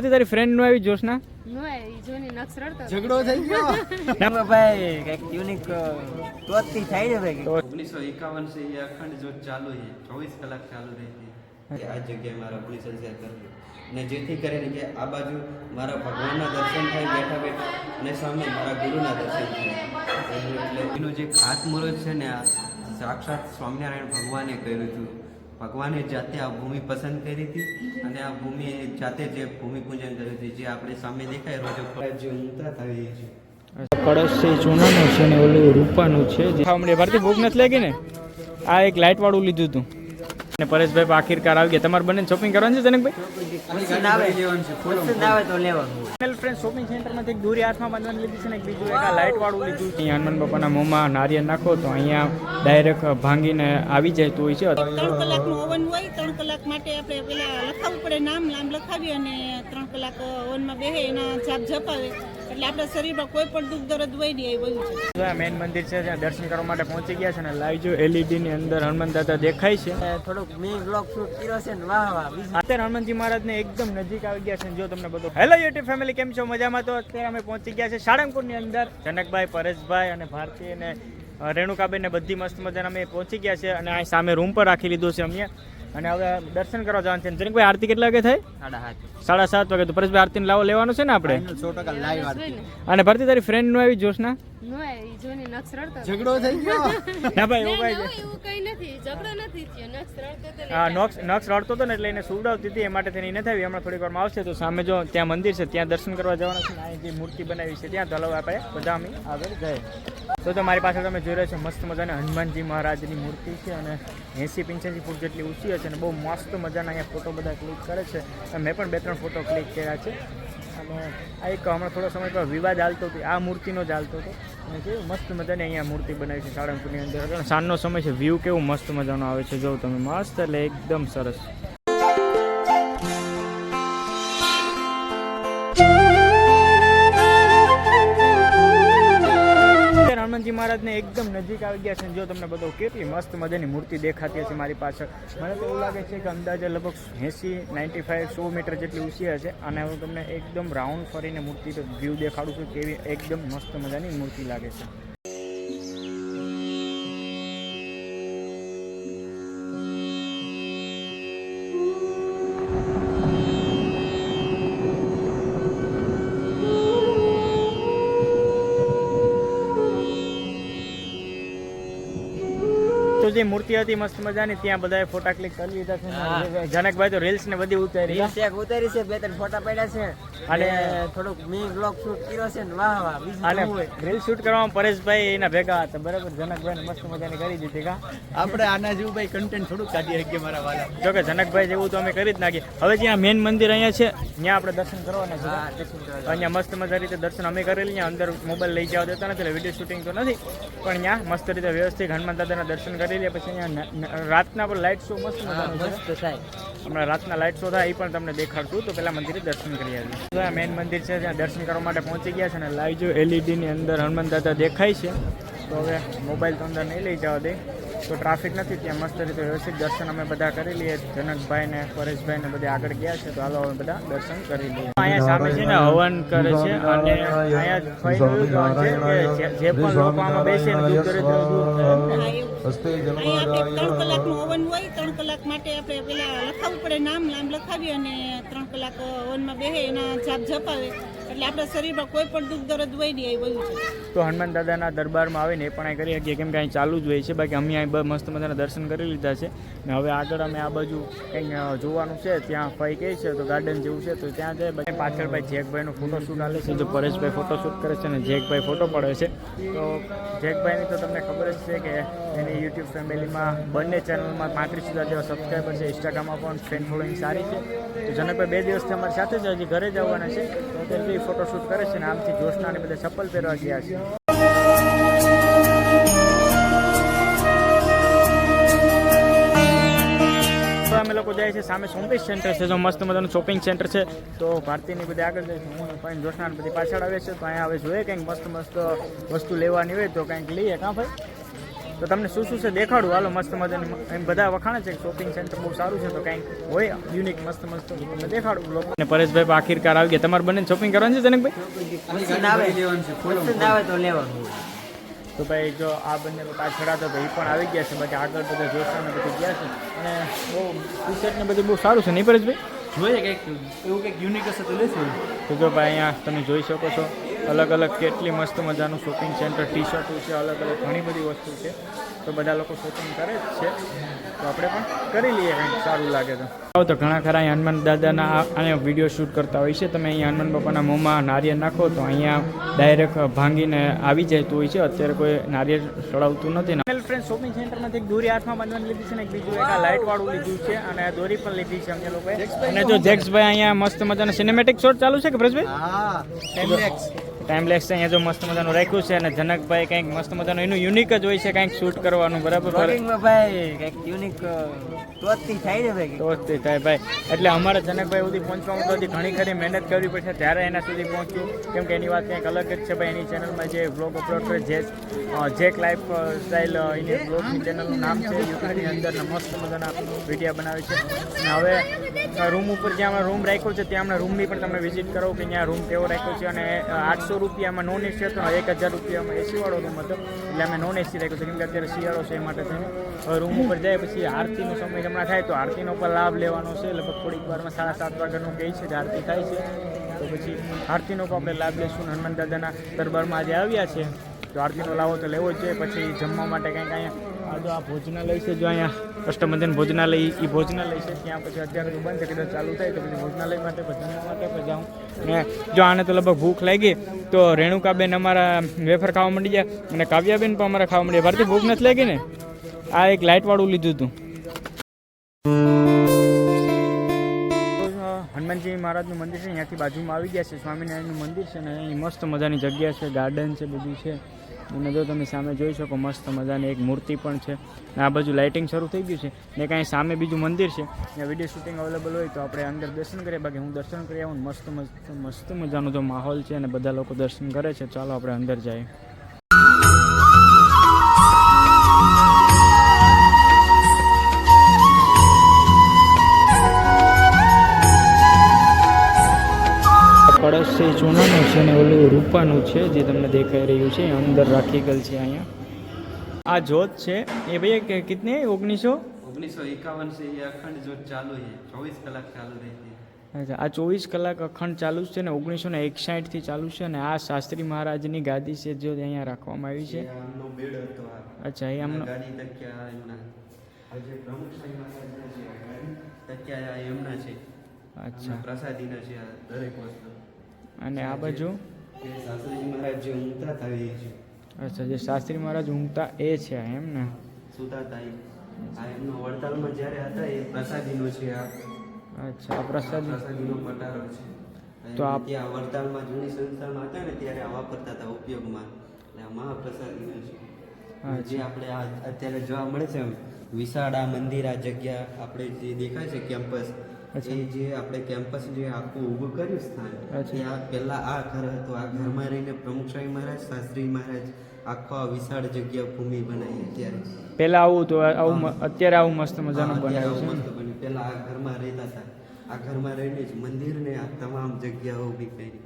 ભારતી તારી ફ્રેન્ડનું આવી જોશ ના? જેથી કરીને કે આ બાજુ મારા ભગવાનના દર્શન થાય બેઠા બેઠા ને સામે મારા ગુરુના દર્શન થાય. એટલે એનો જે ખાતમુહૂર્ત છે ને આ સાક્ષાત સ્વામિનારાયણ ભગવાને કર્યું હતું. ભગવાને જાતે આ ભૂમિ પસંદ કરી હતી અને આ ભૂમિ જાતે જે ભૂમિ પૂજન કર્યું હતું જે આપણે સામે દેખાય રોજો જે ઊંઘતા થઈ છે કળશ છે ચૂનાનું છે ને ઓલું રૂપાનું છે ખાવા ભૂખ નથી લાગી ને? આ એક લાઇટ વાળું લીધું હતું. અને પરેશભાઈ આખીરકાર આવી ગયા. તમારે બંને શોપિંગ કરવાની છે જનકભાઈ? પસંદ આવે. પસંદ આવે તો લેવાનું. ફાઇનલ ફ્રેન્ડ શોપિંગ સેન્ટરમાંથી એક દોરી હાથમાં બાંધવાની લીધી છે ને એક બીજું એક આ લાઇટ વાળું લીધું છે. હનુમાન બાપાના મોંમાં નારિયેળ નાખો તો અહીંયા ડાયરેક્ટ ભાંગીને આવી જાય હોય છે. ત્રણ કલાકનું ઓવન હોય ત્રણ કલાક માટે આપણે પેલા લખાવવું પડે નામ નામ લખાવી અને ત્રણ કલાક ઓવનમાં બેહે એના જાપ જપાવે એટલે આપણા શરીરમાં કોઈ પણ દુઃખ દર્દ હોય નહીં એ બધું છે. મેન મંદિર છે ત્યાં દર્શન કરવા માટે પહોંચી ગયા છે અને લાઈવ જો એલઈડી ની અંદર હનુમાન દાદા દેખાય છે. થોડુંક મી બ્લોક શૂટ કર્યો છે ને વાહ વાહ અત્યારે હનુમાનજી મહારાજ ને એકદમ નજીક આવી ગયા છે જો તમને બધું હેલો યુટ્યુબ ફેમિલી કેમ છો? મજામાં? તો અત્યારે અમે પહોંચી ગયા છે સાળંગપુરની અંદર. જનકભાઈ પરેશભાઈ અને ભારતી અને રેણુકાબેન ને બધી મસ્ત મજાના અમે પહોંચી ગયા છે અને આ સામે રૂમ પર રાખી લીધો છે અમે અને હવે દર્શન કરવા જવાનું છે. જનકભાઈ આરતી કેટલા વાગે થાય? સાડા સાત. વાગે. તો પરેશભાઈ આરતી લાવો લેવાનું છે ને આપણે? સો ટકા લાઈવ જોઈ આરતી. ને. અને ભારતી તારી ફ્રેન્ડનું આવી જોશ નો? એ જોઈને નક્ષ રડતો હતો. ઝઘડો થઈ ગયો? ના ભાઈ એવું ભાઈ એવું કઈ નથી. ઝઘડો નથી થયો. નક્ષ રડતો હતો ને આ એટલે. રડતો હતો ને એટલે એને સુવડાવતી હતી એ માટે થઈને નથી આવી. હમણાં થોડીક વારમાં આવશે તો સામે જો ત્યાં મંદિર છે ત્યાં દર્શન કરવા જવાના છે અહીં જે મૂર્તિ બનાવી છે ત્યાં હલો આપણે બધા અમે આગળ જાય તો તો મારી પાસે તમે જોઈ રહ્યા છો મસ્ત મજાના હનુમાનજી મહારાજની મૂર્તિ છે અને એંસી પંચ્યાસી ફૂટ જેટલી ઊંચી હશે અને બહુ મસ્ત મજાના અહીંયા ફોટો બધા ક્લિક કરે છે. અને મેં પણ બે ત્રણ ફોટો ક્લિક કર્યા છે. આ એક હમણાં થોડા સમય પહેલાં વિવાદ ચાલતો હતો, આ મૂર્તિનો ચાલતો હતો. અને કેવું મસ્ત મજાની અહીંયા મૂર્તિ બનાવી છે સાળંગપુરની અંદર. સાંજનો સમય છે વ્યૂ કેવું મસ્ત મજાનો આવે છે જો તમે. મસ્ત એટલે એકદમ સરસ. હનુમાનજી મહારાજને એકદમ નજીક આવી ગયા છે. જો તમને બધું કેટલી મસ્ત મજાની મૂર્તિ દેખાતી હશે મારી પાછળ. મને તો એવું લાગે છે કે અંદાજે લગભગ એંસી, નાઇન્ટી ફાઇવ, સો મીટર જેટલી ઊંચી હશે. અને હું તમને એકદમ રાઉન્ડ ફરીને મૂર્તિ વ્યૂ દેખાડું છું, કેવી એકદમ મસ્ત મજાની મૂર્તિ લાગે છે. જે મૂર્તિ હતી મસ્ત મજાની ત્યાં બધાએ ફોટા ક્લિક કરી લીધા છે. જનકભાઈ તો રીલ્સ ને બધી ઉતારી રીલ્સ એક ઉતારી છે બે ત્રણ ફોટા પડ્યા છે. અને થોડુંક મી બ્લોક શૂટ કર્યો છે ને વાહ વાહ બીજું અને રીલ શૂટ કરવામાં પરેશભાઈ એના ભેગા હતા. બરાબર જનકભાઈ ને મસ્ત મજાની કરી દીધી કા? આપણે આના જેવું ભાઈ કન્ટેન્ટ થોડુંક કાઢી શકીએ મારા વાલા. જો કે જનકભાઈ જેવું તો અમે કરી જ નાખીએ. હવે જ્યાં મેન મંદિર અહીંયા છે ત્યાં આપણે દર્શન કરવાના છે. અહીંયા મસ્ત મજા રીતે દર્શન અમે કરેલી ત્યાં અંદર મોબાઈલ લઈ જવા દેતા નથી એટલે વીડિયો શૂટિંગ તો નથી. પણ ત્યાં મસ્ત રીતે વ્યવસ્થિત હનુમાન દાદાના દર્શન કરી લે પછી અહીંયા રાતના પણ લાઇટ શો મસ્ત મસ્ત થાય. હમણાં રાતના લાઇટ શો થાય એ પણ તમને દેખાડશું. તો પેલા મંદિરે દર્શન કરી આવીએ. આ મેન મંદિર છે ત્યાં દર્શન કરવા માટે પહોંચી ગયા છે અને લાઈવ જો એલઈડીની અંદર હનુમાન દાદા દેખાય છે તો હવે મોબાઈલ તો અંદર નહીં લઈ જવા દે. તો ટ્રાફિક નથી ત્યાં. મસ્ત રીતે વ્યવસ્થિત દર્શન અમે બધા કરી લઈએ. જનકભાઈ ને પરેશભાઈ ને બધા આગળ ગયા છે. તો હાલો અમે બધા દર્શન કરી લઈએ. અહીંયા સામે છે ને હવન કરે છે અને અહીંયા ફરીનું છે. કે જે- પણ લોકો આમાં બેસે ને દૂર કરે ત્રણ કલાકનું ઓવન હોય ત્રણ કલાક માટે આપણે પેલા લખાવવું પડે નામ નામ લખાવી અને ત્રણ કલાક ઓવનમાં બેસે એના જાપ જપાવે. એટલે આપણા શરીરમાં કોઈ પણ દુઃખ દર્દ હોય નહીં એ છે. તો હનુમાન દાદાના દરબારમાં આવીને એ પણ અહીં કરી શકીએ કેમ કે અહીં ચાલુ જ હોય છે. બાકી અમે અહીં મસ્ત મજાના દર્શન કરી લીધા છે. ને હવે આગળ અમે આ બાજુ કંઈક જોવાનું છે. ત્યાં ફાઈ કહે છે તો ગાર્ડન જેવું છે તો ત્યાં જાય. બાકી પાછળ ભાઈ જેકભાઈનો ફોટોશૂટ આલે છે. જો પરેશભાઈ ફોટોશૂટ કરે છે અને જેકભાઈ ફોટો પડે છે. તો જેકભાઈની તો તમને ખબર જ છે કે એની યુટ્યુબ ફેમિલીમાં બંને ચેનલમાં પાંત્રીસ હજાર જેવા સબસ્ક્રાઈબર છે. ઇન્સ્ટાગ્રામમાં પણ ફ્રેન્ડ ફોલોઈંગ સારી છે. તો જનકભાઈ બે દિવસથી અમારી સાથે જ હજી ઘરે જવાના છે. તો ફોટોશૂટ કરે છે ને આમથી જોશના અને બધા ચપ્પલ પહેરવા ગયા છે. અમે લોકો જાય છે સામે શોપિંગ સેન્ટર છે, જો મસ્ત મજાનું શોપિંગ સેન્ટર છે. તો ભારતીની બધી આગળ જાય છે. હું પણ જોશના બધી પાછળ આવે છે તો અહીંયા હવે જોઈએ કંઈક મસ્ત મસ્ત વસ્તુ લેવાની હોય તો કંઈક લઈએ. કાં ભાઈ? તો તમને શું શું છે દેખાડું? હાલો મસ્ત મજાની એમ બધા વખાણે છે શોપિંગ સેન્ટર બહુ સારું છે તો કંઈક હોય યુનિક મસ્ત મસ્ત તમને દેખાડું લોકો અને પરેશભાઈ પણ આખિરકાર આવી ગયા. તમારે બંને શોપિંગ કરવાની છે જનકભાઈ? તો લેવાનું. તો ભાઈ જો આ બંને તો પાછળ તો ભાઈ પણ આવી ગયા છે બાકી આગળ બધા જોશો ને બધું ગયા છે. અને બહુ ટી શર્ટ ને બધું બહુ સારું છે નહીં પરેશભાઈ? જોઈએ કંઈક એવું કંઈક યુનિક હશે તો લેશું. તો જો ભાઈ અહીંયા તમે જોઈ શકો છો. અલગ અલગ કેટલી મસ્ત મજાનું શોપિંગ સેન્ટર ટી શર્ટો છે અલગ અલગ ઘણી બધી વસ્તુ છે. તો બધા લોકો શોપિંગ કરે જ છે. તો આપણે પણ કરી લઈએ કંઈક સારું લાગે તો. આવો તો ઘણા ખરા અહીં હનુમાન દાદાના અને વીડિયો શૂટ કરતા હોય છે. તમે અહીંયા હનુમાન બાપાના મોંમાં નારિયેળ નાખો તો અહીંયા ડાયરેક્ટ ભાંગીને આવી જતું હોય છે. અત્યારે કોઈ નારિયેળ ચડાવતું નથી. ને ફ્રેન્ડ શોપિંગ સેન્ટરમાંથી એક દોરી હાથમાં બાંધવાની લીધી છે ને એક બીજું એક આ લાઇટ વાળું લીધું છે અને દોરી પણ લીધી છે અમને લોકોએ. અને જો જેક્સભાઈ અહીંયા મસ્ત મજાના સિનેમેટિક શોટ ચાલુ છે કે બ્રજભાઈ? હા ટાઈમ લેક્સ અહીંયા જો મસ્ત મજાનું રાખ્યું છે અને જનકભાઈ કંઈક મસ્ત મજાનું, એનું યુનિક જ હોય છે, કંઈક શૂટ કરવાનું, બરાબર? ભાઈ, કંઈક યુનિક થાય ભાઈ. એટલે અમારે જનકભાઈ સુધી પહોંચવામાં તો હજી ઘણી ખરી મહેનત કરવી પડશે ત્યારે એના સુધી પહોંચ્યું. કેમ કે એની વાત કંઈક અલગ છે ભાઈ. એની ચેનલમાં જે વ્લોગ અપલોડ કરે, જે જેક લાઈફ સ્ટાઇલ એની વ્લોગની ચેનલનું નામ છે. યુટ્યુબની અંદર મસ્ત મજાના વીડિયો બનાવે છે. અને હવે રૂમ ઉપર જ્યાં અમે રૂમ રાખ્યો છે, ત્યાં અમે રૂમની પણ તમે વિઝિટ કરો કે ત્યાં રૂમ કેવો રાખ્યો છે. અને આઠસો રૂપિયામાં નોન એસી હતો એક હજાર રૂપિયામાં એસીવાળો રૂમ હતો. એટલે અમે નોન એસી રાખ્યો છે. કેમ કે અત્યારે શિયાળો છે એ માટે રૂમ ઉપર જાય પછી આરતીનો સમય હમણાં થાય તો આરતીનો પણ લાભ લેવાનો છે. લગભગ થોડીક વારમાં સાડા સાત વાગ્યાનું કહે છે આરતી થાય છે. તો પછી આરતીનો પણ આપણે લાભ લઈશું હનુમાન દાદાના દરબારમાં આજે આવ્યા છે. તો આરતીનો લાવો તો લેવો જ જોઈએ. પછી જમવા માટે કંઈક અહીંયા, આ જો આ ભોજનાલય છે, જો અહીંયા અષ્ટમંદન ભોજનાલય એ ભોજનાલય છે. ત્યાં પછી અત્યારે તો બંધ છે, કદાચ ચાલુ થાય તો પછી ભોજનાલય માટે જમવા માટે પણ જાઉં. ને જો આને તો લગભગ ભૂખ લાગી, તો રેણુકાબેન અમારા વેફર ખાવા માંડી જાય અને કાવ્યાબેન પણ અમારા ખાવા માંડી ભારતી, ભૂખ નથી લાગી ને? આ એક લાઇટવાળું લીધું હતું. હનુમાનજી મહારાજનું મંદિર છે, અહીંયાથી બાજુમાં આવી ગયા છે, સ્વામિનારાયણનું મંદિર છે અને અહીં મસ્ત મજાની જગ્યા છે, ગાર્ડન છે, બધું છે. અને જો તમે સામે જોઈ શકો, મસ્ત મજાની એક મૂર્તિ પણ છે. આ બાજુ લાઇટિંગ શરૂ થઈ ગયું છે. ને કાંઈ સામે બીજું મંદિર છે. ત્યાં વીડિયો શૂટિંગ અવેલેબલ હોય તો આપણે અંદર દર્શન કરીએ. બાકી હું દર્શન કરી આવું મસ્ત મસ્ત મસ્ત મજાનો જો માહોલ છે અને બધા લોકો દર્શન કરે છે, ચાલો આપણે અંદર જઈએ. છે એ સોનાનું છે અને ઓલું રૂપાનું છે જે તમને દેખાઈ રહ્યું છે અંદર રાખી ગયેલ છે અહીંયા. આ જોત છે. એ ભાઈ કેટલી ઓગણીસો? ઓગણીસો એકાવન છે એ અખંડ જોત ચાલુ છે. ચોવીસ કલાક ચાલુ રહેતી અચ્છા આ ચોવીસ કલાક અખંડ ચાલુ છે ને ઓગણીસો ને એકસાઠથી ચાલુ છે અને આ શાસ્ત્રી મહારાજની ગાદી છે જો અહીંયા રાખવામાં આવી છે. અચ્છા એ આમનો અચ્છા. પ્રસાદીના છે દરેક વસ્તુ. અને આ બાજુ? શાસ્ત્રીજી મહારાજ જે ઊંઘતા હતા એ છે. અચ્છા જે શાસ્ત્રી મહારાજ ઊંઘતા એ છે એમ ને? સુતા હતા આ એમનો વડતાલમાં જ્યારે હતા એ પ્રસાદીનો છે આ. અચ્છા પ્રસાદ. પ્રસાદીનો પટારો છે. તો આપ- ત્યાં વડતાલમાં જૂની સંસ્થામાં હતા ને ત્યારે આ વાપરતા હતા ઉપયોગમાં. એટલે આ મહાપ્રસાદીનો છે. જે આપણે આ અત્યારે જોવા મળે છે વિશાળ આ મંદિર આ જગ્યા આપણે જે દેખાય છે કેમ્પસ. એ જે આપણે કેમ્પસ જે આખું ઊભું કર્યું સ્થાન. એ આ પહેલા આ ઘર હતું. આ ઘરમાં રહીને પ્રમુખ સ્વામી મહારાજ શાસ્ત્રી મહારાજ આખો આ વિશાળ જગ્યા ભૂમિ બનાવી અત્યારે. પહેલા આવું તો આવું અત્યારે આવું મસ્ત મજાનું બનાવ્યું છે. મસ્ત બન્યું. પહેલા આ ઘરમાં રહેતા હતા. આ ઘરમાં રહીને જ મંદિરને આ તમામ જગ્યાઓ ઊભી કરી.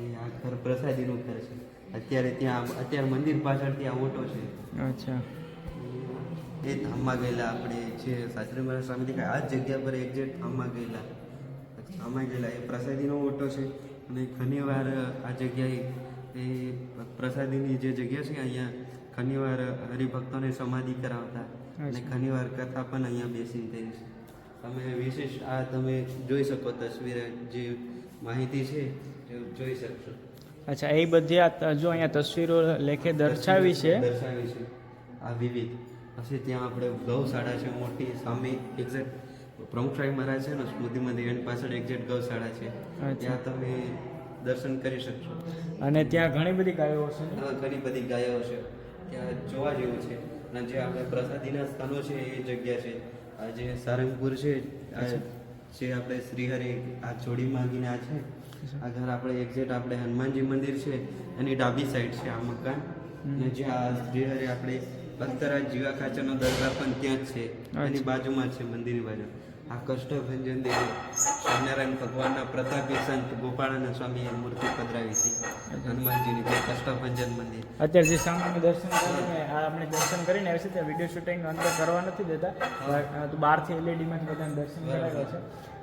એ આ ઘર પ્રસાદીનું ઘર છે. અત્યારે ત્યાં અત્યારે મંદિર પાછળ ત્યાં ઓટો છે. અચ્છા. એ ધામમાં ગયેલા આપણે જે શાસ્ત્રી મહારાજ સ્વામી દેખાય આ જ જગ્યા પર એક્ઝેક્ટ ધામમાં ગયેલા. ધામમાં ગયેલા એ પ્રસાદીનો ઓટો છે અને ઘણીવાર આ જગ્યાએ એ પ્રસાદીની જે જગ્યા છે અહીંયા ઘણીવાર હરિભક્તોને સમાધિ કરાવતા અને ઘણીવાર કથા પણ અહીંયા બેસીને થઈ છે. તમે વિશેષ આ તમે જોઈ શકો તસવીર જે માહિતી છે એ જોઈ શકશો. અચ્છા એ બધી આ જો અહીંયા તસવીરો લેખે દર્શાવી છે? દર્શાવી છે. આ વિવિધ. પછી ત્યાં આપણે ગૌશાળા છે મોટી સામે એક્ઝેક્ટ પ્રમુખ સ્વામી મહારાજ છે ને સ્મૃતિ મંદિર એની પાછળ એક્ઝેક્ટ ગૌશાળા છે. ત્યાં તમે દર્શન કરી શકશો. અને ત્યાં ઘણી બધી ગાયો છે ઘણી બધી ગાયો છે ત્યાં જોવા જેવું છે. અને જે આપણે પ્રસાદીના સ્થાનો છે એ જગ્યા છે. આ જે સારંગપુર છે જે આપણે શ્રીહરે આ જોડી માંગીને આ છે આ ઘર આપણે એક્ઝેક્ટ આપણે હનુમાનજી મંદિર છે એની ડાબી સાઈડ છે આ મકાન. અને જે આ શ્રીહરિ આપણે ભક્તરાજ જીવા ખાચરનો દરબાર પણ ત્યાં જ છે. એની બાજુમાં છે મંદિરની બાજુ. આ કષ્ટભંજન દેવ સ્વામિનારાયણ ભગવાનના પ્રતાપી સંત ગોપાળાના સ્વામીએ મૂર્તિ પધરાવી હતી હનુમાનજીની જે કષ્ટભંજન મંદિર. અત્યારે જે સામાન્ય દર્શન કરીને આ આપણે દર્શન કરીને આવે છે ત્યાં વીડિયો શૂટિંગ અંદર કરવા નથી દેતા. બહારથી એલઈડીમાંથી બધાને દર્શન કરાવ્યા છે.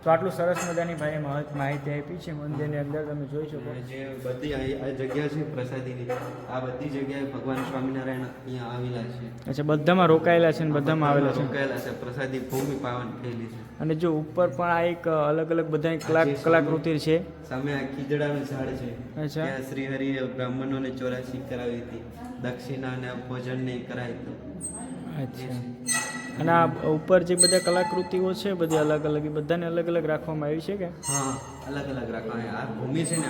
તો આટલું સરસ મજાની ભાઈ મહત માહિતી આપી છે મંદિરની અંદર તમે જોઈ શકો. જે બધી આ જગ્યા છે પ્રસાદીની આ બધી જગ્યાએ ભગવાન સ્વામિનારાયણ અહીંયા આવેલા છે. અચ્છા બધામાં રોકાયેલા છે ને બધામાં આવેલા છે. રોકાયેલા છે પ્રસાદી ભૂમિ પાવન થયેલી છે. અને જો ઉપર પણ આ એક અલગ અલગ બધા કલા કલાકૃતિ છે. સામે આ ખીજડાનું ઝાડ છે. અચ્છા. શ્રી હરિએ બ્રાહ્મણોને ચોરાશી કરાવી હતી. દક્ષિણા અને ભોજન ને કરાવી હતું અચ્છા. અને આ ઉપર જે બધા કલાકૃતિઓ છે બધી અલગ અલગ એ બધાને અલગ અલગ રાખવામાં આવી છે કે? હા અલગ અલગ રાખવાની આ ભૂમિ છે ને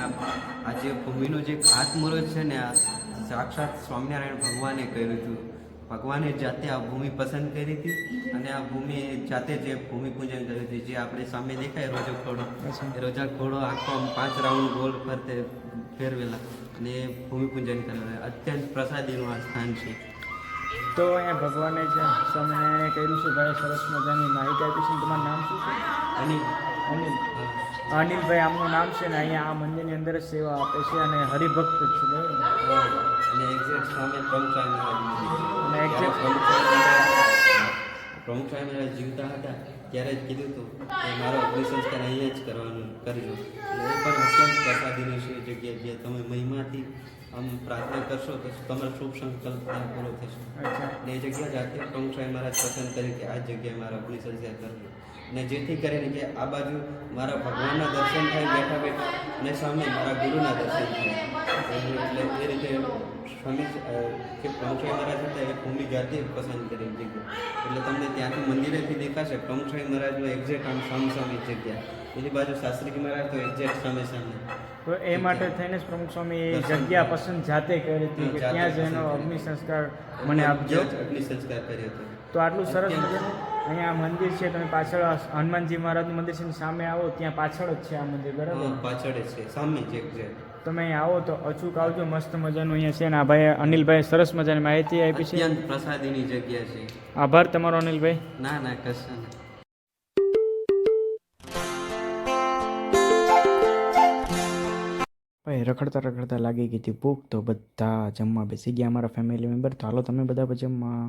આ જે ભૂમિનું જે ખાતમુહૂર્ત છે ને આ સાક્ષાત સ્વામિનારાયણ ભગવાને કર્યું હતું. ભગવાને જાતે આ ભૂમિ પસંદ કરી હતી અને આ ભૂમિ જાતે જે ભૂમિ પૂજન કર્યું હતી જે આપણે સામે દેખાય રોજો ખોડો. એ રોજા ખોડો આખો પાંચ રાઉન્ડ ગોલ ફરતે ફેરવેલા અને ભૂમિ પૂજન કરેલા. અત્યંત પ્રસાદીનું આ સ્થાન છે. તો અહીંયા ભગવાને જે સ્વામિનારાયણે કર્યું છે ભાઈ સરસ મજાની માહિતી આપી છે. તમારું નામ શું છે? અનિલ. અનિલ. અનિલભાઈ આમનું નામ છે ને અહીંયા આ મંદિરની અંદર જ સેવા આપે છે અને હરિભક્ત છે બરાબર? અને એક્ઝેક્ટ પ્રમુખ સ્વામી અને exact- પ્રમુખ સ્વામી મહારાજ પ્રમુખ સ્વામી મહારાજ જીવતા હતા ત્યારે જ કીધું હતું કે મારો અગ્નિ સંસ્કાર અહીંયા જ કરવાનું કરજો એટલે એ પણ અત્યંત પ્રસાદીની છે જગ્યા જે તમે મહિમાથી આમ પ્રાર્થના કરશો તો તમારો શુભ સંકલ્પ ત્યાં પૂરો થશે. અને એ જગ્યા જાતે પ્રમુખ સાહેબ મહારાજ પસંદ કરી કે આ જગ્યાએ મારા અગ્નિ સંસ્કાર કરજો. અને જેથી કરીને કે આ બાજુ મારા ભગવાનના દર્શન થાય બેઠા બેઠા અને સામે મારા ગુરુના દર્શન થાય. એટલે એ રીતે અ, જે પ્રમુખ મહારાજ હતા એ ભૂમિ જાતે પસંદ કરી જગ્યા એટલે તમને ત્યાંથી મંદિરેથી દેખાશે પ્રમુખ મહારાજનું એક્ઝેક્ટ આમ સામસામી જગ્યા. એની બાજુ શાસ્ત્રીજી મહારાજ તો એક્ઝેક્ટ સામે સામે. તો એ માટે થઈને જ પ્રમુખ સ્વામી એ જગ્યા પસંદ જાતે કરી હતી કે ત્યાં જ એનો અગ્નિ સંસ્કાર મને આપજો. અગ્નિ સંસ્કાર કર્યો હતો. તો આટલું સરસ મજાનું અહીંયા આ મંદિર છે તમે પાછળ હનુમાનજી મહારાજનું મંદિર છે સામે આવો ત્યાં પાછળ જ છે આ મંદિર બરાબર? પાછળ જ છે સામે જ એક્ઝેક્ટ તમે અહીંયા આવો તો અચૂક આવજો મસ્ત મજાનું અહીંયા છે ને આ ભાઈ અનિલભાઈ સરસ મજાની માહિતી આપી છે. પ્રસાદીની જગ્યા છે. આભાર તમારો અનિલભાઈ. ના ના કશું ભાઈ રખડતા રખડતા લાગી ગઈ હતી ભૂખ તો બધા જમવા બેસી ગયા અમારા ફેમિલી મેમ્બર તો હાલો તમે બધા જમવા.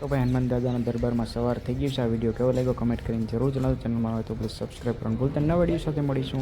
તો ભાઈ હનુમાન દાદાના દરબારમાં સવાર થઈ ગયું છે. આ વીડિયો કેવો લાગ્યો કમેન્ટ કરીને જરૂર જણાવજો. ચેનલમાં આવે તો પ્લીઝ સબસ્ક્રાઈબ કરવાનું ભૂલતા ન વીડિયો સાથે મળીશું.